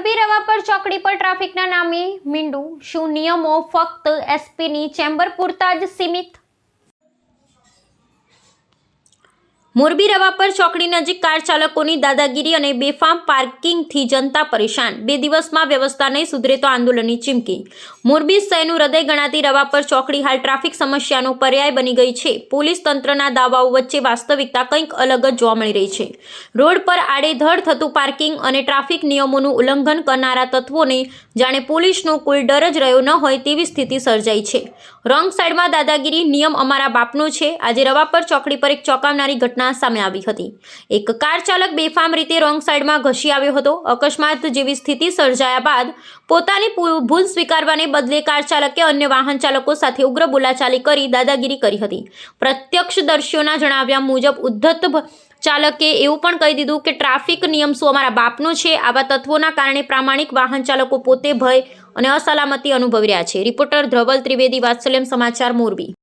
રવા પર ચોકડી પર ટ્રાફિકના નામે મીંડું શું નિયમો ફક્ત એસપીની ચેમ્બર પૂરતા જ સીમિત? મોરબી રવા પર ચોકડી નજીક કાર ચાલકોની દાદાગીરી અને બેફામ પાર્કિંગથી જનતા પરેશાન. બે દિવસમાં વ્યવસ્થા નહીં સુધરે તો આંદોલનની ચીમકી. મોરબી શહેરનું હૃદય ગણાતી રવા પર ચોકડી હાલ ટ્રાફિક સમસ્યાનો પર્યાય બની ગઈ છે. પોલીસ તંત્રના દાવાઓ વચ્ચે વાસ્તવિકતા કંઈક અલગ જ જોવા મળી રહી છે. રોડ પર આડેધડ થતું પાર્કિંગ અને ટ્રાફિક નિયમોનું ઉલ્લંઘન કરનારા તત્વોને જાણે પોલીસનો કોઈ ડર જ રહ્યો ન હોય તેવી સ્થિતિ સર્જાઈ છે. રોંગ સાઈડમાં દાદાગીરી નિયમ અમારા બાપનો છે. આજે રવા પર ચોકડી પર એક ચોંકાવનારી ઘટના સામે આવી હતી. એક કાર ચાલક બેફામ રીતે રોંગ સાઈડમાં ઘસી આવ્યો હતો. અકસ્માત જેવી સ્થિતિ સર્જાયા બાદ પોતાની ભૂલ સ્વીકારવાને બદલે કાર ચાલકે અન્ય વાહન ચાલકો સાથે ઉગ્ર બોલાચાલી કરી દાદાગીરી કરી હતી. પ્રત્યક્ષદર્શીઓના જણાવ્યા મુજબ, ઉદ્ધત ચાલકે એવું પણ કહી દીધું કે ટ્રાફિક નિયમ શું અમારા બાપનો છે? આવા તત્વોના કારણે પ્રામાણિક વાહન ચાલકો પોતે ભય અને અસલામતી અનુભવી રહ્યા છે. રિપોર્ટર ધ્રવલ ત્રિવેદી, વાત્સલ્યમ સમાચાર, મોરબી.